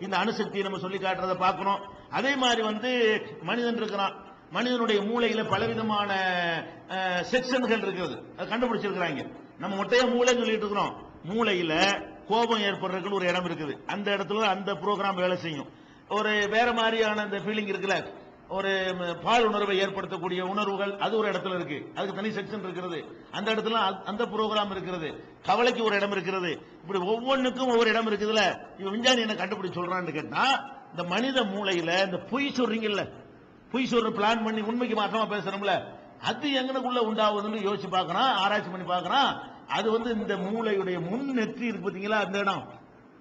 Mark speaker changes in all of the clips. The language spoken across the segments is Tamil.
Speaker 1: இந்த அணுசக்தியை நம்ம சொல்லி காட்டுறதை பார்க்கணும். அதே மாதிரி வந்து மனிதன் இருக்கிறான். மனிதனுடைய மூளையில பலவிதமான செக்ஷன்கள் இருக்கிறது அது கண்டுபிடிச்சிருக்கிறாங்க. நம்ம மொட்டையா மூளைன்னு சொல்லிட்டு இருக்கிறோம். மூளையில கோபம் ஏற்படுறதுக்குன்னு ஒரு இடம் இருக்குது. அந்த இடத்துல அந்த ப்ரோக்ராம் வேலை செய்யும். ஒரு வேற மாதிரியான அந்த ஃபீலிங் இருக்குல்ல? ஒரு பால் உணர்வை ஏற்படுத்தக்கூடிய உணர்வுகள் அது ஒரு இடத்துல இருக்கு. அதுக்கு தனி செக்ஷன் இருக்கிறது. அந்த இடத்துல அந்த ப்ரோக்ராம் இருக்கிறது. கவலைக்கு ஒரு இடம் இருக்கிறது. இப்படி ஒவ்வொன்றுக்கும் ஒவ்வொரு இடம் இருக்குதுல்ல இவன் விஞ்ஞானி என்ன கண்டுபிடி சொல்றான்னு கேட்டா இந்த மனித மூளையில இந்த பொய் சொல்றீங்கல்ல. பொய் சொல்ற பிளான் பண்ணி உண்மைக்கு மாற்றமா பேசுறோம்ல அது எங்கனக்குள்ள உண்டாகுதுன்னு யோசிச்சு பார்க்கறான் ஆராய்ச்சி பண்ணி பார்க்கறான் அது வந்து இந்த மூளையுடைய முன் நெற்றி இருக்கு பார்த்தீங்களா அந்த இடம்.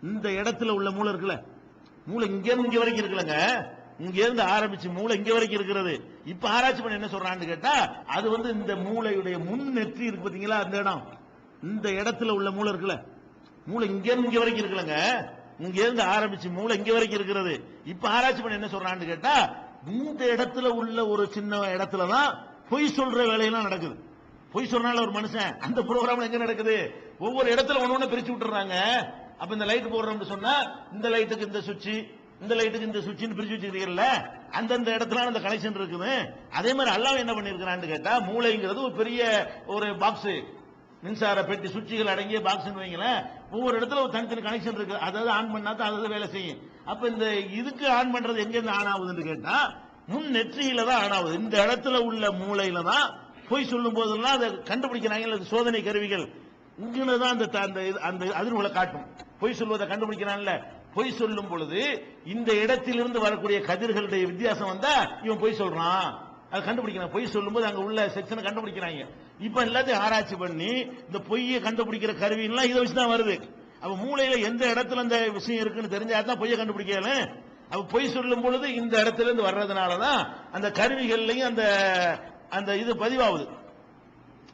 Speaker 1: இந்த இடத்துல உள்ள மூளை இருக்குல்ல. மூளை இங்க இங்கே இங்க வரைக்கும் இருக்குல்லங்க. இங்க இருந்து ஆரம்பிச்சு மூளை இங்க வரைக்கும் இருக்கிறது. இப்ப ஆராய்ச்சி பண்ணி என்ன சொல்றான்னு கேட்டா அது வந்து இந்த மூளையுடைய முன் நெற்றி இருக்கு பாத்தீங்களா அந்த இடம். இந்த இடத்துல உள்ள மூளை இருக்குல்ல. மூளை இங்க இருந்து இங்க வரைக்கும் இருக்குல்லங்க. இங்க இருந்து ஆரம்பிச்சு மூளை இங்க வரைக்கும் இருக்கிறது. இப்ப ஆராய்ச்சி பண்ணி என்ன சொல்றான்னு கேட்டா இந்த இடத்துல உள்ள ஒரு சின்ன இடத்துல தான் பொய் சொல்ற வேலையெல்லாம் நடக்குது. பொய் சொன்னால ஒரு மனுஷன் அந்த ப்ரோக்ராம் எங்க நடக்குது? ஒவ்வொரு இடத்துல ஒன்னு ஒன்னு பிரிச்சு விட்டுறாங்க. அப்ப இந்த லைட் போடுறோம்னு சொன்னா இந்த லைட்டுக்கு இந்த சுவிட்ச் இந்த லைட்டுக்கு இந்த சுவிட்ச்னு பிரிச்சு வச்சிருக்கீங்கல்ல அந்தந்த இடத்துல அந்த கனெக்ஷன் இருக்குது. அதே மாதிரி அல்லாஹ் என்ன பண்ணிருக்கிறான்னு கேட்டா மூளைங்கிறது ஒரு பெரிய ஒரு பாக்ஸ் மின்சார பெட்டி சுவிட்சுகள் அடங்கிய பாக்ஸ் வைங்களேன் ஒவ்வொரு இடத்துல ஒரு தனித்தனி கனெக்ஷன் இருக்கு. அதாவது ஆன் பண்ணா தான் அதாவது வேலை செய்யும். அப்ப இந்த இதுக்கு ஆன் பண்றது எங்க இருந்து ஆன் ஆகுதுன்னு கேட்டா முன் நெற்றியில தான் ஆன் ஆகுது. இந்த இடத்துல உள்ள மூளையில தான் போய் சொல்லும் போதெல்லாம் அதை கண்டுபிடிக்கிறாங்க. சோதனை கருவிகள். இங்கிருந்து தான் அந்த த- அந்த இது- அந்த அதிர்வுகளை காட்டும். பொய் சொல்வதை கண்டுபிடிக்கிறான்ல பொய் சொல்லும் பொழுது இந்த இடத்திலிருந்து வரக்கூடிய கதிர்களுடைய வித்தியாசம் வந்தா இவன் பொய் சொல்றான். அது கண்டுபிடிக்கணும் பொய் சொல்லும்போது அங்க உள்ள செக்ஷனை கண்டுபிடிக்கிறாங்க. இப்ப எல்லாத்தையும் ஆராய்ச்சி பண்ணி இந்த பொய்யை கண்டுபிடிக்கிற கருவிலாம் இதை வச்சு தான் வருது. அப்ப மூளையில எந்த இடத்துல அந்த விஷயம் இருக்குன்னு தெரிஞ்சா தான் பொய்யை கண்டுபிடிக்கல. அப்ப பொய் சொல்லும் பொழுது இந்த இடத்துல இருந்து வர்றதுனாலதான் அந்த கருவிகள்லையும் அந்த அந்த இது பதிவாகுது.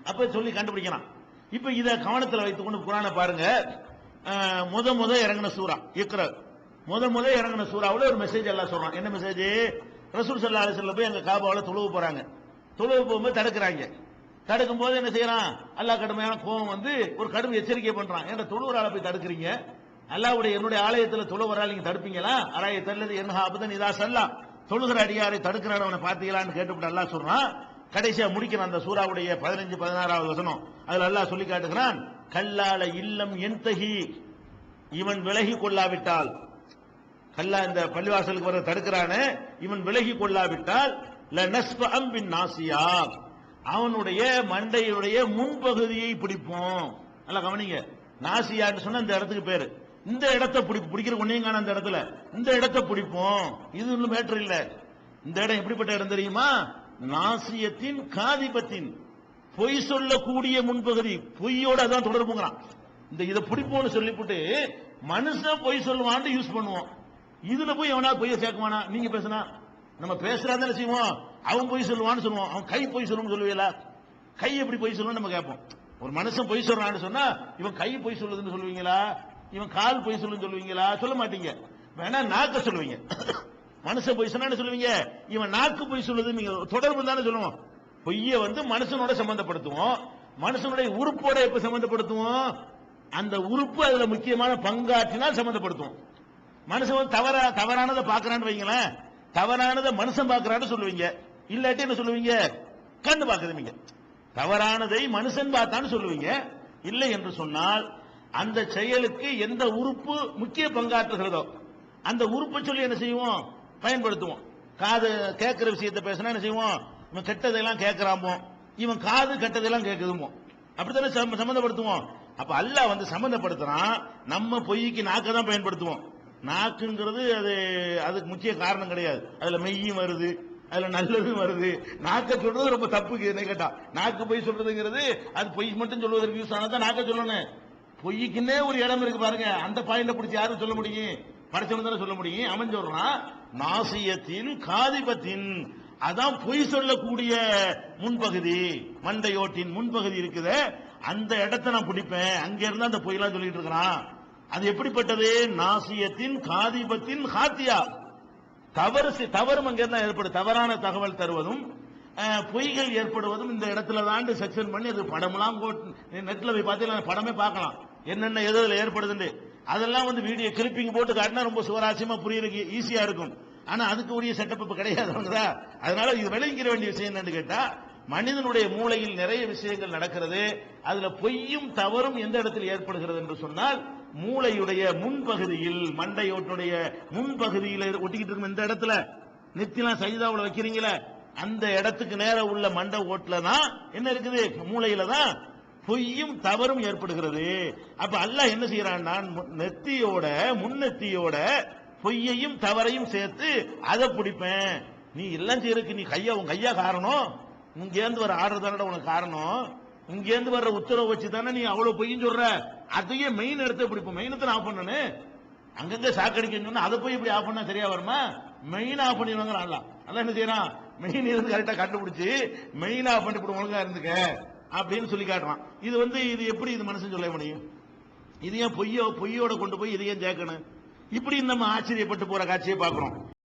Speaker 1: அப்ப சொல்லி கண்டுபிடிக்கலாம் இப்ப இத கவனத்தில் வைத்துக்கொண்டு குரானை பாருங்க. முத முத இறங்கின சூரா இக்ர. முத முத இறங்கின சூறாவில் ஒரு மெசேஜ் எல்லாம் சொல்றான். என்ன மெசேஜ் ரசூல் சல்லா அலிஸ்ல போய் எங்க காபாவில் தொழுவு போறாங்க. தொழுவு போகும்போது தடுக்கிறாங்க. தடுக்கும் போது என்ன செய்யறான்? அல்லாஹ் கடுமையான கோபம் வந்து ஒரு கடும் எச்சரிக்கை பண்றான். ஏன்னா தொழுவரால போய் தடுக்கிறீங்க? அல்லாவுடைய என்னுடைய ஆலயத்தில் தொழுவரால் நீங்க தடுப்பீங்களா? அராய தல்லது என்ன அபதன் இதா செல்லாம் தொழுகிற அடியாரை தடுக்கிறான் அவனை பார்த்தீங்களான்னு கேட்டுவிட்டு அல்லா சொல்றான். கடைசியா முடிக்கிறான் அந்த சூறாவுடைய பதினஞ்சு பதினாறாவது வசனம். அதுல அல்லாஹ் சொல்லி காட்டுகிறான் கல்லால இல்லம் என்தகி. இவன் விலகி கொள்ளாவிட்டால் கல்லா இந்த பள்ளிவாசலுக்கு வர தடுக்கிறானே இவன் விலகி கொள்ளாவிட்டால் நாசியா. அவனுடைய மண்டையுடைய முன்பகுதியை பிடிப்போம். நல்லா கவனிங்க. நாசியான்னு சொன்னா இந்த இடத்துக்கு பேரு. இந்த இடத்தை பிடி பிடிக்கிற ஒன்னையும் காண அந்த இடத்துல. இந்த இடத்தை பிடிப்போம். இது ஒன்றும் மேட்டர் இல்ல. இந்த இடம் எப்படிப்பட்ட இடம் தெரியுமா? நாசியத்தின் காதிபத்தின் பொய் சொல்லக்கூடிய முன்பகுதி பொய்யோட அதான் தொடர்புங்கிறான். இந்த இதை பிடிப்போம்னு சொல்லிவிட்டு மனுஷன் பொய் சொல்லுவான்னு யூஸ் பண்ணுவோம் இதுல போய் எவனா பொய்ய சேர்க்குவானா? நீங்க பேசுனா நம்ம பேசுறாதான செய்வோம். அவன் பொய் சொல்லுவான்னு சொல்லுவோம். அவன் கை பொய் சொல்லுன்னு சொல்லுவீங்களா? கை எப்படி பொய் சொல்லணும்னு நம்ம கேட்போம். ஒரு மனுஷன் பொய் சொல்றான்னு சொன்னா இவன் கை பொய் சொல்லுதுன்னு சொல்லுவீங்களா? இவன் கால் பொய் சொல்லுன்னு சொல்லுவீங்களா? சொல்ல மாட்டீங்க. வேணா நாக்க சொல்லுவீங்க. மனுஷன் பொய் சொன்னான்னு சொல்லுவீங்க. இவன் நாக்கு பொய் சொல்லுது நீங்க தொடர்பு தானே சொல்லுவோம்? பொய்ய வந்து மனுஷனோட சம்பந்தப்படுத்துவோம். மனுஷனுடைய உறுப்போட எப்ப சம்பந்தப்படுத்துவோம்? அந்த உறுப்பு அதுல முக்கியமான பங்காற்றினால் சம்பந்தப்படுத்துவோம். மனுஷன் வந்து தவறா தவறானதை பாக்குறான்னு வைங்களேன். தவறானதை மனுஷன் பாக்குறான்னு சொல்லுவீங்க. இல்லாட்டி என்ன சொல்லுவீங்க? கண்ணு பாக்குறீங்க தவறானதை மனுஷன் பார்த்தான்னு சொல்லுவீங்க. இல்லை என்று சொன்னால் அந்த செயலுக்கு எந்த உறுப்பு முக்கிய பங்காற்றுகிறதோ அந்த உறுப்பை சொல்லி என்ன செய்வோம்? பயன்படுத்துவோம். காது கேட்கிற விஷயத்த பேசினா என்ன செய்வோம்? இவன் கெட்டதெல்லாம் கேட்கிறாம்போம் இவன் காது கெட்டதெல்லாம் கேட்குதுமோ அப்படித்தானே சம்ம- சம்மந்தப்படுத்துவோம். அப்ப அல்லாஹ் வந்து சம்மந்தப்படுத்துறான் நம்ம பொய்க்கு நாக்க தான் பயன்படுத்துவோம். நாக்குங்கிறது அது அதுக்கு முக்கிய காரணம் கிடையாது. அதுல மெய்யும் வருது அதுல நல்லதும் வருது. நாக்க சொல்றது ரொம்ப தப்பு என்ன கேட்டா நாக்கு பொய் சொல்றதுங்கிறது அது பொய் மட்டும் சொல்வதற்கு யூஸ் ஆனா தான் நாக்க சொல்லணும். பொய்க்குன்னே ஒரு இடம் இருக்கு பாருங்க. அந்த பாயிண்ட பிடிச்சி யாரும் சொல்ல முடியும்? படைச்சவன் தானே சொல்ல முடியும்? அவன் சொல்றான் நாசியத்தின் காதிபத்தின். அதான் பொய் சொல்லக்கூடிய முன்பகுதி. மண்டையோட்டின் முன்பகுதி இருக்குத. அந்த இடத்தை நான் பிடிப்பேன். அங்க இருந்து அந்த பொய்லாம் சொல்லிட்டு இருக்கிறான். அது எப்படிப்பட்டது? நாசியத்தின் காதிபத்தின் ஹாத்தியா. தவறு செய்- தவறும் அங்க இருந்தா ஏற்படும். தவறான தகவல் தருவதும் பொய்கள் ஏற்படுவதும் இந்த இடத்துல தான் செக்ஷன் பண்ணி அது படம்லாம் நெட்ல போய் பார்த்தீங்கன்னா படமே பார்க்கலாம். என்னென்ன எதுல ஏற்படுதுன்னு. அதெல்லாம் வந்து வீடியோ கிளிப்பிங் போட்டு காட்டினா ரொம்ப சுவராசியமா புரியறதுக்கு ஈஸியா இருக்கும். ஆனா அதுக்கு உரிய செட்டப் இப்ப கிடையாதுங்களா அதனால இது விளங்கிற வேண்டிய விஷயம் என்னன்னு கேட்டா மனிதனுடைய மூளையில் நிறைய விஷயங்கள் நடக்கிறது அதுல பொய்யும் தவறும் எந்த இடத்தில் ஏற்படுகிறது என்று சொன்னால் மூளையுடைய முன்பகுதியில் மண்டையோட்டுடைய முன்பகுதியில் ஒட்டிக்கிட்டு இருக்கும் இந்த இடத்துல. நெத்திலாம் சைதாவில் வைக்கிறீங்களே அந்த இடத்துக்கு நேர உள்ள மண்டை ஓட்டுல தான் என்ன இருக்குது? மூளையில தான் பொய்யும் தவறும் ஏற்படுகிறது. அப்ப அல்லாஹ் என்ன செய்யறான் மு- நெத்தியோட முன்னெத்தியோட பொய்யையும் தவறையும் சேர்த்து அதை பிடிப்பேன். நீ எல்லாம் செய்யறதுக்கு நீ கையா உன் கையா காரணம்? இங்கேருந்து வர ஆர்டர் தானடா உனக்கு காரணம்? இங்கேருந்து வர்ற உத்தரவு வச்சு தானே நீ அவ்வளவு பொய்யும் சொல்ற? அதையே மெயின் எடுத்து பிடிப்போம். மெயினத்தை ஆஃப் பண்ணனு? அங்கங்க சாக்கடிக்க சொன்னா அதை போய் இப்படி ஆஃப் பண்ணா சரியா வருமா? மெயின் ஆஃப் பண்ணிடுவாங்க நல்லா நல்லா என்ன செய்யறான்? மெயின் இருந்து கரெக்டா கண்டுபிடிச்சு மெயின் ஆஃப் பண்ணி இப்படி ஒழுங்கா இருந்துக்க. அப்படின்னு சொல்லி காட்டுறான். இது வந்து இது எப்படி இது மனுஷன் சொல்ல முடியும்? இது ஏன் பொய்யோ பொய்யோட கொண்டு போய் இது ஏன் சேர்க்கணும்? இப்படி நம்ம ஆச்சரியப்பட்டு போற காட்சியை பார்க்கிறோம்.